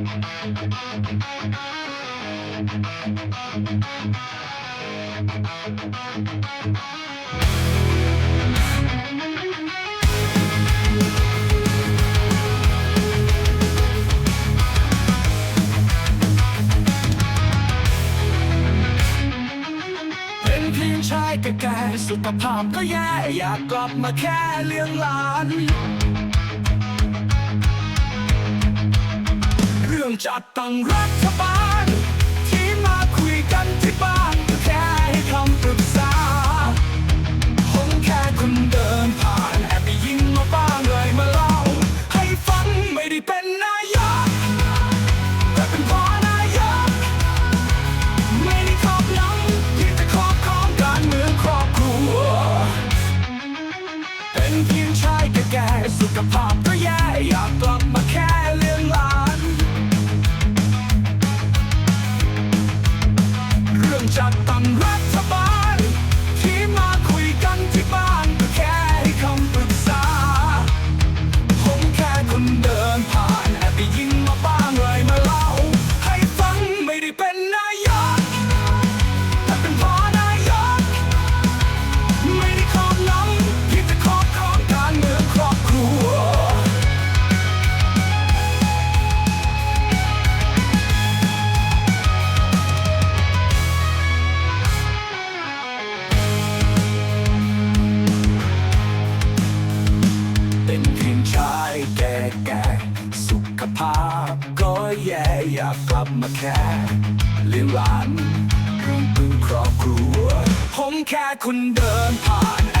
เป็นเพียงชายแก่ๆสุขภาพก็แย่อยากกลับมาแค่เลี้ยงหลาน จัดตั้งรัฐบาล ที่มาคุยกันที่บ้านก็แค่ให้คำปรึกษา ผมแค่คนเดินผ่านแอบไปยิงมาบ้างเลยมาเล่า ให้ฟังไม่ได้เป็นนายกแต่เป็นพ่อนายกไม่ได้ครอบงำเพียงแต่ครอบครองการเมืองครอบครัว เป็นเพียงชายแก่ๆสุขภาพ ขภาพก็แย่อยากกลับมาแค่เลี้ยงหลานเพึ่งครอบครัว ผมแค่คนเดินผ่าน